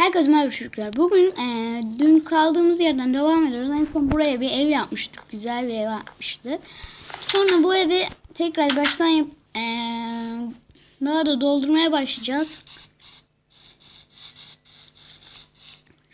Herkese merhaba çocuklar. Bugün eee, dün kaldığımız yerden devam ediyoruz. En son buraya bir ev yapmıştık. Güzel bir ev yapmıştık. Sonra bu evi tekrar baştan yap, eee, daha da doldurmaya başlayacağız.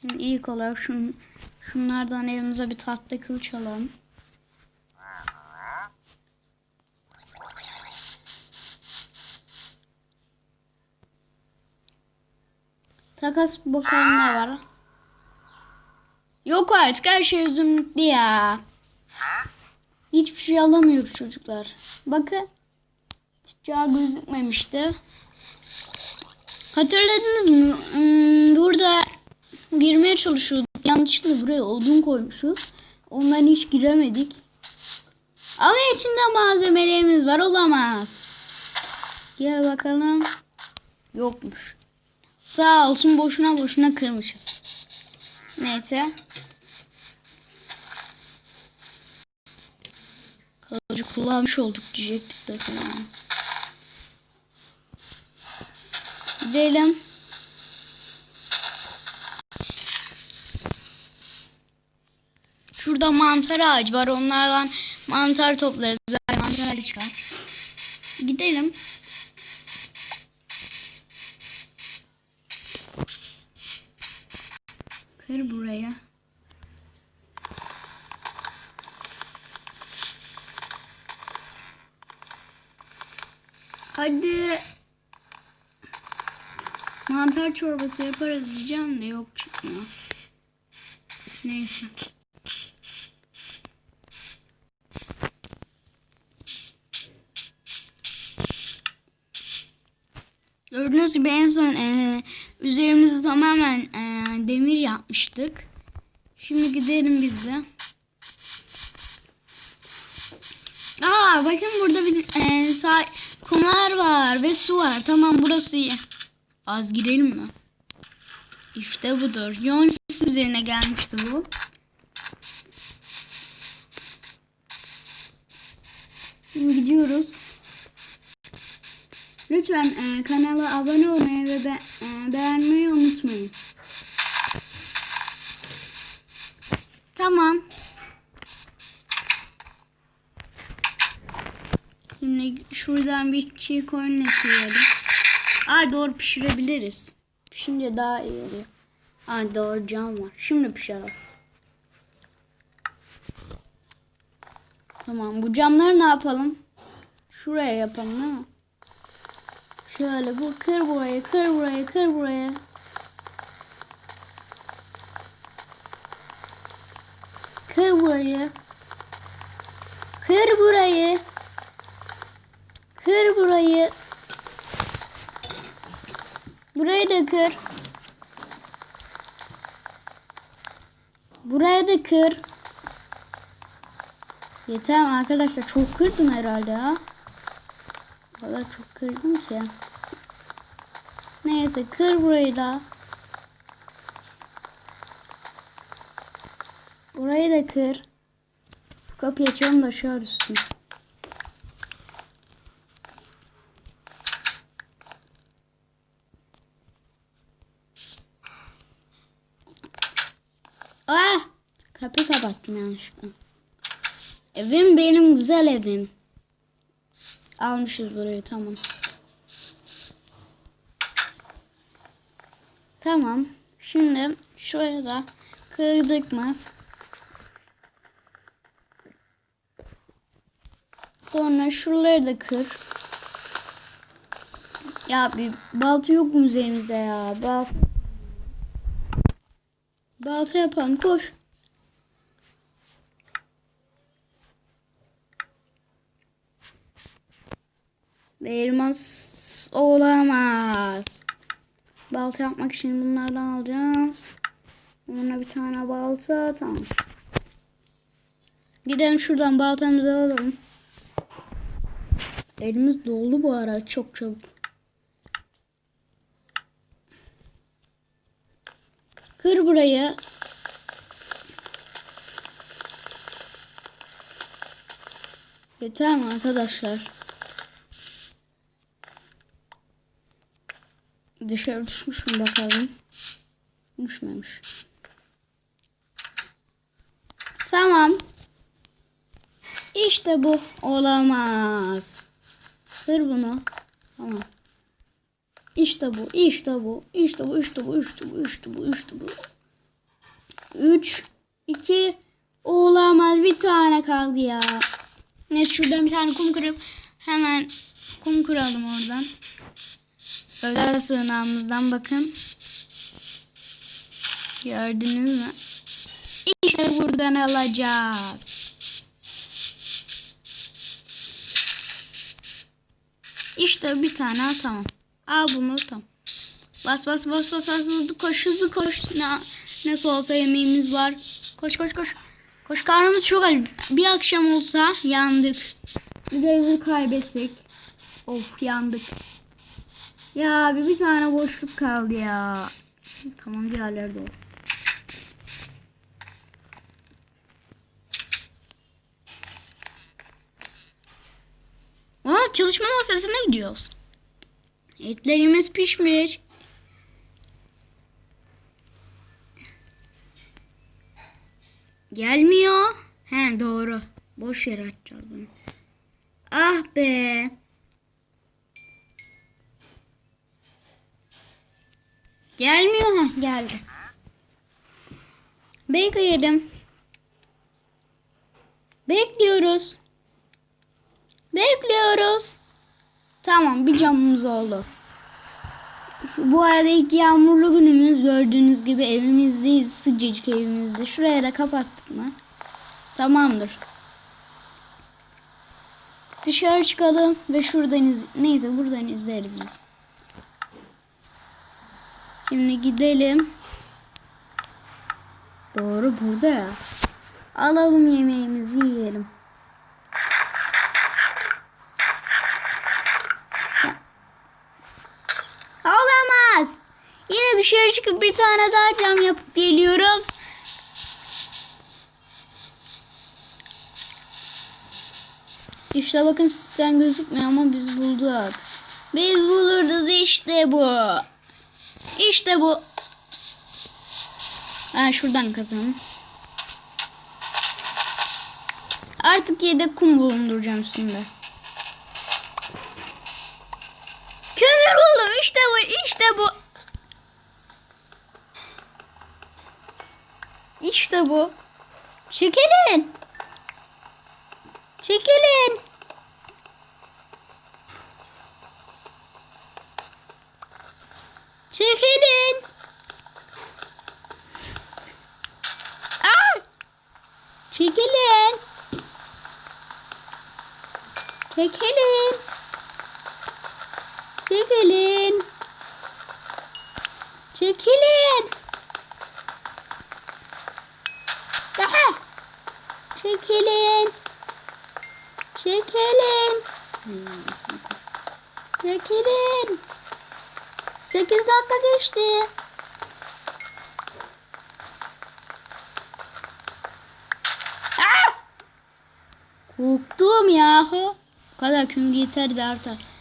Şimdi ilk olarak şun, şunlardan elimize bir tahta kılıç alalım. Takas bakalım ne var. Yok artık her şey zümrütlü ya. Hiçbir şey alamıyoruz çocuklar. Bakın. Tüccar gözükmemişti. Hatırladınız mı? Hmm, burada girmeye çalışıyorduk. Yanlışlıkla buraya odun koymuşuz. Ondan hiç giremedik. Ama içinde malzemelerimiz var. Olamaz. Gel bakalım. Yokmuş. Sağ olsun boşuna boşuna kırmışız. Neyse. Kılıcı kullanmış olduk diyecektik de falan. Gidelim. Şurada mantar ağacı var. Onlardan mantar toplarız. Mantar çıkar. Gidelim. Mantar çorbası yaparız diyeceğim de yok çıkmıyor. Neyse. Gördüğünüz gibi en son eee üzerimizi tamamen eee, demir yapmıştık. Şimdi gidelim biz de. Aa bakın burada bir sah- kumlar var ve su var. Tamam burası iyi. Az girelim mi? İşte budur. Yonis üzerine gelmişti bu. Şimdi gidiyoruz. Lütfen e, kanala abone olmayı ve be- e, beğenmeyi unutmayın. Tamam. Şimdi şuradan bir çiğ koyun eti Aa doğru pişirebiliriz. Şimdi daha iyi oluyor. Aa doğru cam var. Şimdi pişirelim. Tamam bu camları ne yapalım? Şuraya yapalım değil mi? Şöyle bu kır burayı, kır burayı, kır burayı. Kır burayı. Kır burayı. Kır burayı. Burayı da kır. Buraya da kır. Yeter arkadaşlar? Çok kırdım herhalde ha. Kadar çok kırdım ki. Neyse kır burayı da. Burayı da kır. Kapıyı açalım da aşağı düşsün. Ah! Kapattım yanlışlıkla. Evim benim güzel evim. Almışız burayı tamam. Tamam. Şimdi şuraya da kırdık mı? Sonra şuraları da kır. Ya bir balta yok mu üzerimizde ya? Balta. Balta yapalım koş. Elmas olamaz. Balta yapmak için bunlardan alacağız. Buna bir tane balta. Tamam. Gidelim şuradan baltamızı alalım. Elimiz doldu bu ara çok çabuk. Kır burayı. Yeter mi arkadaşlar? Dışarı düşmüş mü bakalım. Düşmemiş. Tamam. İşte bu. Olamaz. Kır bunu. Tamam. İşte bu, işte bu, işte bu, işte bu, işte bu, işte bu, işte bu. Üç, iki, olamaz bir tane kaldı ya. Neyse şuradan bir tane kum kırıp hemen kum kıralım oradan. Özel sığınağımızdan bakın. Gördünüz mü? İşte buradan alacağız. İşte bir tane tamam. Al bunu tamam. Bas bas bas bas bas hızlı koş hızlı koş. Ne, nasıl olsa yemeğimiz var. Koş koş koş. Koş karnımız çok aç. Bir akşam olsa yandık. Bir de evi kaybetsek. Of yandık. Ya bir, bir tane boşluk kaldı ya. Tamam diğerleri de oldu. Aa, çalışma masasına gidiyoruz. Etlerimiz pişmiş. Gelmiyor. He doğru. Boş yere atacağız bunu. Ah be. Gelmiyor ha geldi. Bekleyelim. Bekliyoruz. Bekliyoruz. Tamam bir camımız oldu. Bu arada ilk yağmurlu günümüz gördüğünüz gibi evimizdeyiz. Sıcacık evimizde. Şuraya da kapattık mı? Tamamdır. Dışarı çıkalım ve şuradan iz neyse buradan izleriz biz. Şimdi gidelim. Doğru burada ya. Alalım yemeğimizi yiyelim. Olamaz. Yine dışarı çıkıp bir tane daha cam yapıp geliyorum. İşte bakın sistem gözükmüyor ama biz bulduk. Biz bulurduz işte bu. İşte bu. Ha şuradan kazanım. Artık yedek kum bulunduracağım üstünde. Kömür buldum. İşte bu. işte bu. İşte bu. Çekilin. Çekilin. Çekilin. Aa! Çekilin. Çekilin. Çekilin. Çekilin. Daha. Çekilin. Çekilin. Çekilin. 8 dakika geçti. Ah! Korktum yahu. Bu kadar kömür yeter de artar.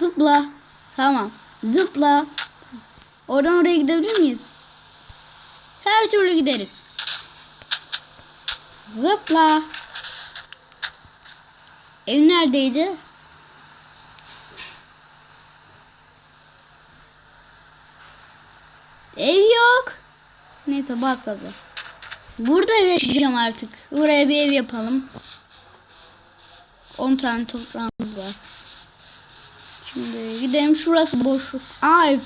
Zıpla. Tamam. Zıpla. Oradan oraya gidebilir miyiz? Her türlü gideriz. Zıpla. Ev neredeydi? Ev yok. Neyse bas gaza. Burada ev yaşayacağım artık. Buraya bir ev yapalım. 10 tane toprağımız var. Şimdi gidelim şurası boşluk. Aa ev.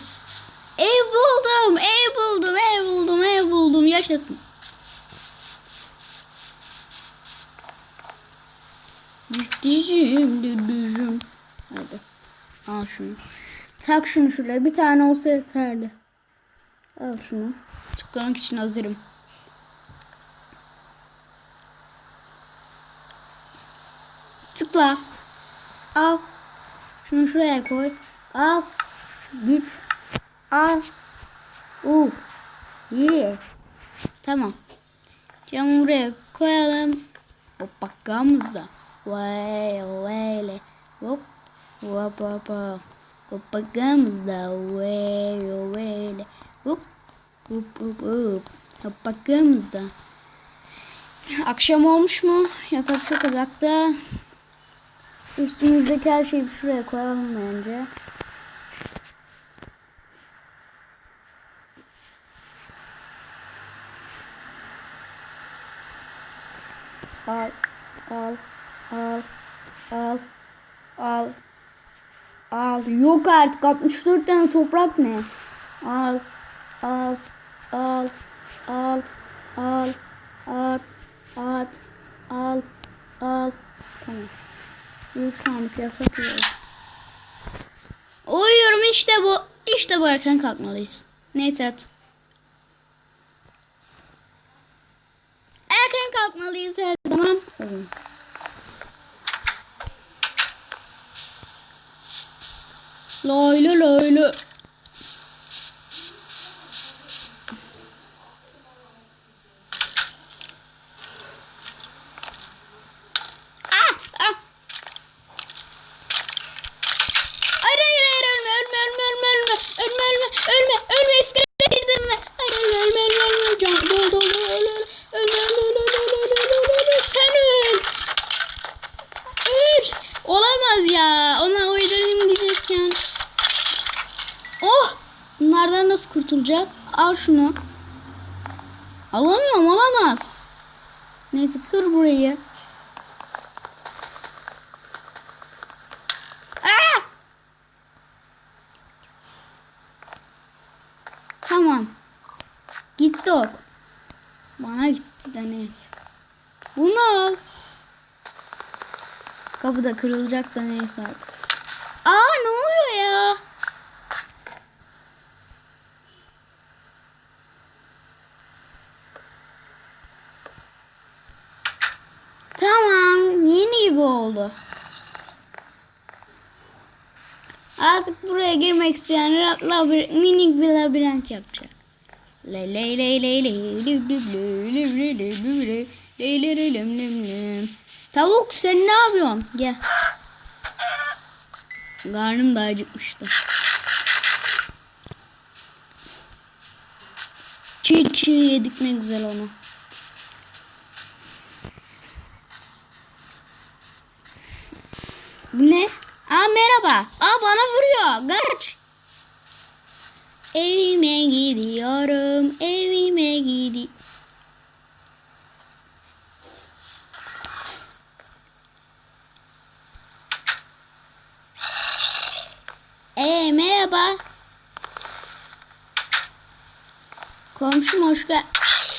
Ev buldum, ev buldum, ev buldum, ev buldum. Yaşasın. Dizim, dizim. Hadi. Al şunu. Tak şunu şuraya. Bir tane olsa yeterli. Al şunu. Tıklamak için hazırım. Tıkla. Al. Şunu şuraya koy. Al. Güç. Al. Uh. Yeah. Tamam. Camı buraya koyalım. Hop bakalımız da. Vay öyle. Hop. Hop hop hop. Hop bakalımız da. Vay öyle. Hop. Hop hop hop. Hop bakalımız da. Akşam olmuş mu? Yatak çok uzakta. Üstümüzdeki her şeyi şuraya koyalım bence. Al, al, al, al, al, al. Yok artık 64 tane toprak ne? Al, al, al, al, al, at, at, al, al. Tamam. Büyük yasak yiyorum. Uyuyorum işte bu. İşte bu erken kalkmalıyız. Neyse at. Erken kalkmalıyız her zaman. Uyum. Lay lay Öl. Olamaz ya. Ona uydurayım diyecekken. Oh. Bunlardan nasıl kurtulacağız? Al şunu. Alamıyorum olamaz. Neyse kır burayı. Ah! Tamam. Gitti ok. Bana gitti de neyse. Bunu al. Kapı da kırılacak da neyse artık. Aa ne oluyor ya? Tamam. Yeni gibi oldu. Artık buraya girmek isteyen labir- minik bir labirent yapacak. Le le le le le lü lü lü lü lü lü lü lü le le le lüm lüm lüm. Tavuk sen ne yapıyorsun? Gel. Karnım da acıkmıştı. Çiğ çiğ yedik ne güzel onu. Bu ne? Aa merhaba. Aa bana vuruyor. Kaç. Evime gidiyorum. Evime gidi. Ee merhaba. Komşum hoş gel.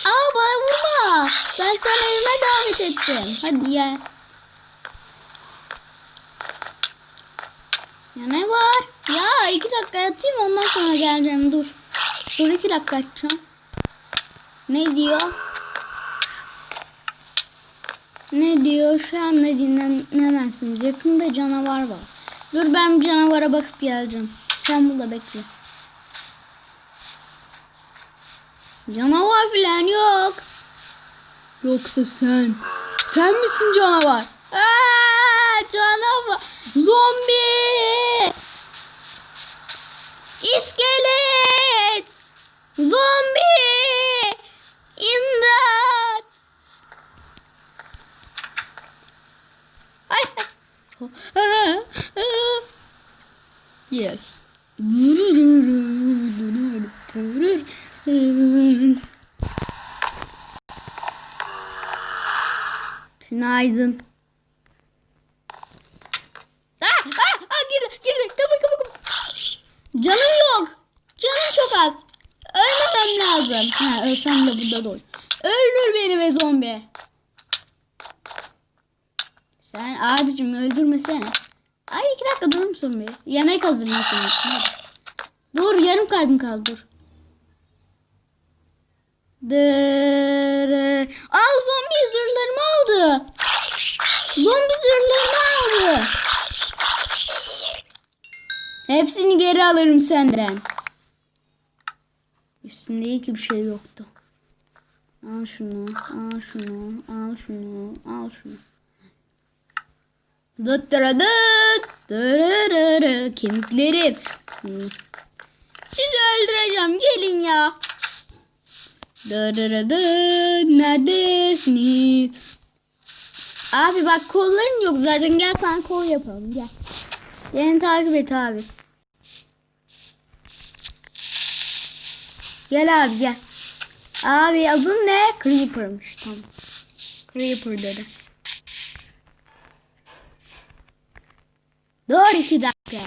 Aa bana vurma. Ben sana evime davet ettim. Hadi gel. Ya ne var? Ya iki dakika yatayım ondan sonra geleceğim dur. Dur iki dakika yatacağım. Ne diyor? Ne diyor? Şu anda dinlemezsiniz. Yakında canavar var. Dur ben canavara bakıp geleceğim. Sen burada bekle. Canavar falan yok. Yoksa sen. Sen misin canavar? Aa, canavar. Zombi. İskelet. Zombi. İmdat. Ay. Yes. Günaydın. Aa, aa, aa, girdi, girdi. Kapı, kapı, kapı. Canım yok. Canım çok az. Ölmemem lazım. Ha, ölsem de burada dur. Öldür beni be zombi. Sen abicim öldürmesene. Ay iki dakika durur musun bir? Yemek hazırlayayım. Dur yarım kalbim kaldı dur. Dırı. Aa zombi zırhlarımı aldı. Zombi zırhlarımı aldı. Hepsini geri alırım senden. Üstünde iyi ki bir şey yoktu. Al şunu, al şunu, al şunu, al şunu. Dıt dıra dıt, dırırırı, kemiklerim. Sizi öldüreceğim, gelin ya. Dırırı dıt, neredesiniz? Abi bak kolların yok zaten, gel sana kol yapalım, gel. Beni takip et abi. Gel abi gel. Abi adın ne? Creeper'mış tamam. Creeper dedi. Dur iki dakika.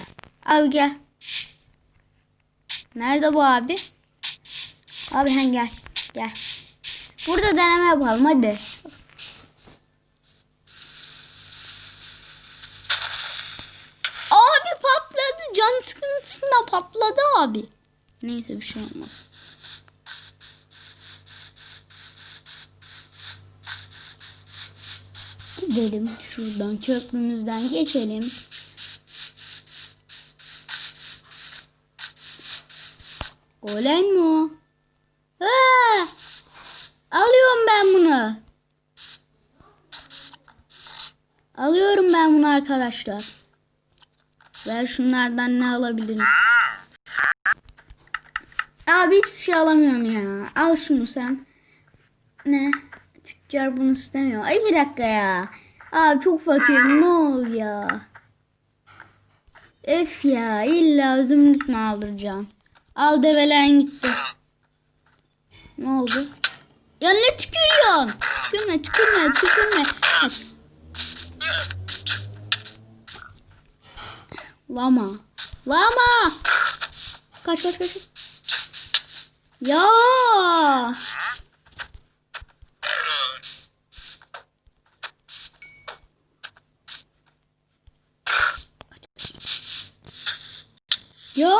Abi gel. Nerede bu abi? Abi hen gel. Gel. Burada deneme yapalım hadi. Abi patladı. Can sıkıntısında patladı abi. Neyse bir şey olmaz. Gidelim şuradan köprümüzden geçelim. Golen mi o? Aa! Alıyorum ben bunu. Alıyorum ben bunu arkadaşlar. Ver şunlardan ne alabilirim? Abi hiçbir şey alamıyorum ya. Al şunu sen. Ne? Tüccar bunu istemiyor. Ay bir dakika ya. Abi çok fakirim ne olur ya. Öf ya illa zümrüt mü aldıracağım? Al develerin gitti. Ne oldu? Ya ne tükürüyorsun? Tükürme tükürme tükürme. Kaç. Lama. Lama. Kaç kaç kaç. Ya. Ya.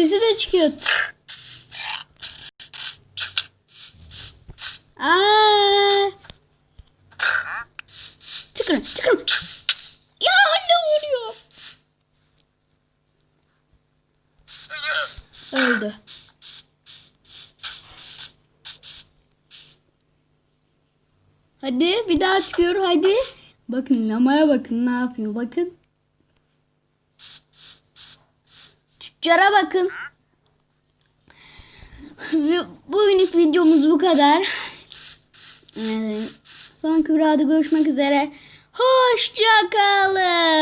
Sesi de çıkıyor. Aa. Çıkın, çıkın. Ya ne oluyor? Öldü. Hadi bir daha çıkıyor hadi. Bakın lamaya bakın ne yapıyor bakın. Tüccara bakın. Bugünlük videomuz bu kadar. Sonraki videoda görüşmek üzere. Hoşçakalın.